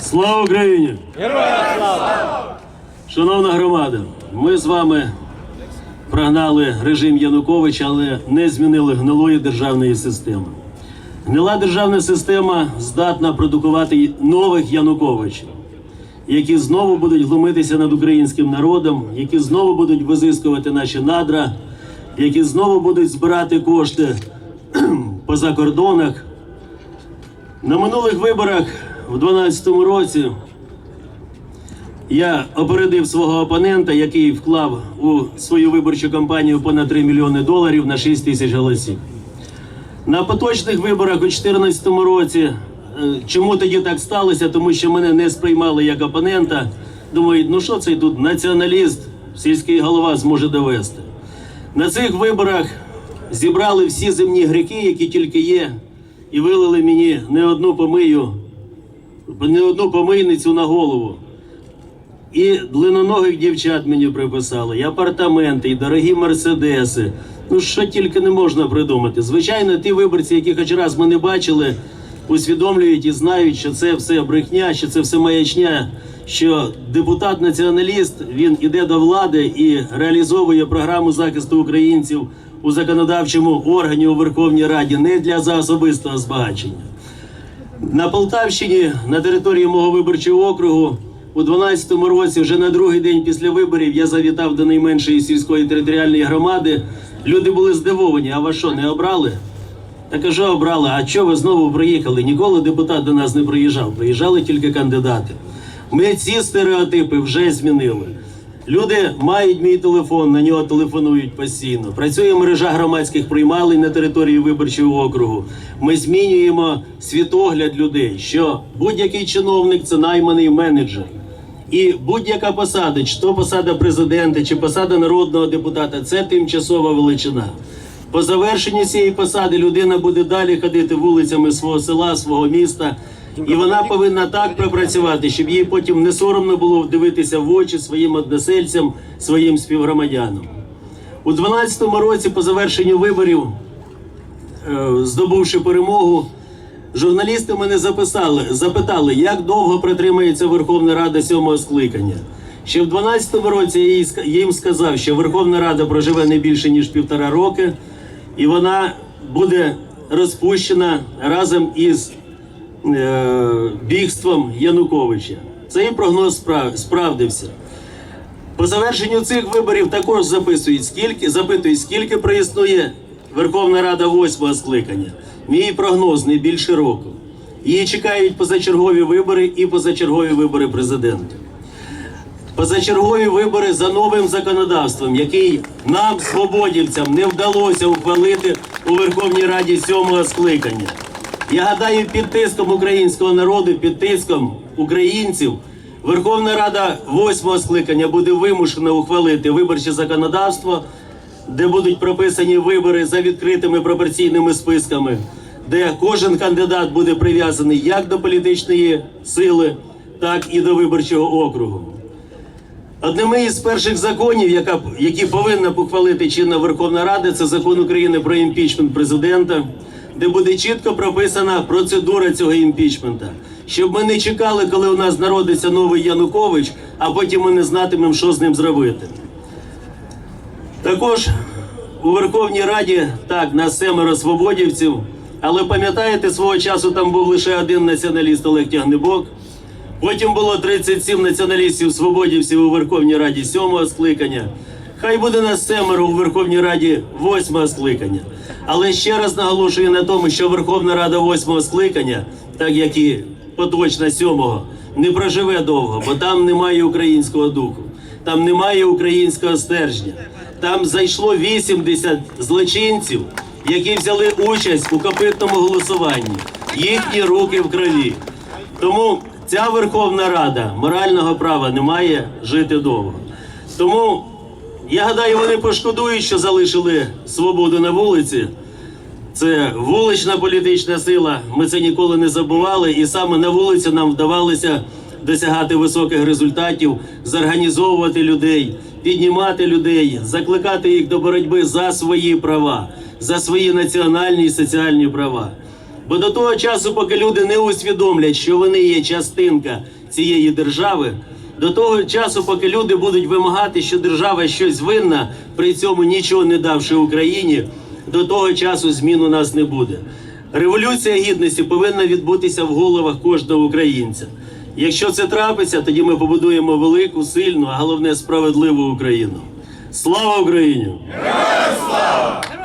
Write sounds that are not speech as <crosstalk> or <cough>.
Слава Україні! Шановна громада, ми з вами прогнали режим Януковича, але не змінили гнилої державної системи. Гнила державна система здатна продукувати нових Януковичів, які знову будуть глумитися над українським народом, які знову будуть визискувати наші надра, які знову будуть збирати кошти <clears throat> по закордонах. На минулих виборах в 2012 році я опередив свого опонента, який вклав у свою виборчу кампанію понад 3 мільйони доларів на 6 тисяч голосів. На поточних виборах у 2014 році, е, чому тоді так сталося? Тому що мене не сприймали як опонента. Думають, ну що це тут націоналіст, сільський голова зможе довести. На цих виборах зібрали всі земні гріхи, які тільки є, і вилили мені не одну помию, не одну помийницю на голову. І длинноногих дівчат мені приписали, і апартаменти, і дорогі мерседеси. Ну що тільки не можна придумати. Звичайно, ті виборці, які хоч раз мене бачили, усвідомлюють і знають, що це все брехня, що це все маячня. Що депутат-націоналіст він іде до влади і реалізовує програму захисту українців у законодавчому органі у Верховній Раді не для за особистого збагачення. На Полтавщині, на території мого виборчого округу, у 12-му році, вже на другий день після виборів, я завітав до найменшої сільської територіальної громади. Люди були здивовані. А вас що, не обрали? Та кажу, обрали. А що ви знову приїхали? Ніколи депутат до нас не приїжджав. Приїжджали тільки кандидати. Ми ці стереотипи вже змінили. Люди мають мій телефон, на нього телефонують постійно. Працює мережа громадських приймалень на території виборчого округу. Ми змінюємо світогляд людей, що будь-який чиновник це найманий менеджер. І будь-яка посада, чи то посада президента, чи посада народного депутата, це тимчасова величина. По завершенні цієї посади людина буде далі ходити вулицями свого села, свого міста, і вона повинна так пропрацювати, щоб їй потім не соромно було дивитися в очі своїм односельцям, своїм співгромадянам. У 2012 році, по завершенню виборів, е, здобувши перемогу, журналісти мене записали, запитали, як довго протримається Верховна Рада сьомого скликання. Ще в 2012 році я їм сказав, що Верховна Рада проживе не більше ніж півтора роки, і вона буде розпущена разом із е, бігством Януковича. Цей прогноз справ- справдився. По завершенню цих виборів також записують, скільки запитують, скільки проіснує Верховна Рада восьмого скликання. Мій прогноз не більше року. Її чекають позачергові вибори і позачергові вибори президента. Позачергові вибори за новим законодавством, який нам, свободівцям, не вдалося ухвалити у Верховній Раді сьомого скликання. Я гадаю, під тиском українського народу, під тиском українців, Верховна Рада восьмого скликання буде вимушена ухвалити виборче законодавство, де будуть прописані вибори за відкритими пропорційними списками, де кожен кандидат буде прив'язаний як до політичної сили, так і до виборчого округу. Одним із перших законів, яка, які повинна ухвалити чинна Верховна Рада, це закон України про імпічмент президента, де буде чітко прописана процедура цього імпічмента. Щоб ми не чекали, коли у нас народиться новий Янукович, а потім ми не знатимемо, що з ним зробити. Також у Верховній Раді так нас семеро свободівців, але пам'ятаєте, свого часу там був лише один націоналіст Олег Тягнебок. Потім було 37 націоналістів свободівців у Верховній Раді сьомого скликання. Хай буде нас семеро у Верховній Раді восьмого скликання. Але ще раз наголошую на тому, що Верховна Рада восьмого скликання, так як і поточна сьомого, не проживе довго, бо там немає українського духу, там немає українського стержня. Там зайшло 80 злочинців, які взяли участь у копитному голосуванні. Їхні руки в крові. Тому ця Верховна Рада морального права не має жити довго. Тому я гадаю, вони пошкодують, що залишили свободу на вулиці. Це вулична політична сила. Ми це ніколи не забували, і саме на вулиці нам вдавалося досягати високих результатів, зорганізовувати людей, піднімати людей, закликати їх до боротьби за свої права, за свої національні і соціальні права. Бо до того часу, поки люди не усвідомлять, що вони є частинка цієї держави, до того часу, поки люди будуть вимагати, що держава щось винна, при цьому нічого не давши Україні, до того часу змін у нас не буде. Революція гідності повинна відбутися в головах кожного українця. Якщо це трапиться, тоді ми побудуємо велику, сильну, а головне справедливу Україну. Слава Україні! Героям слава!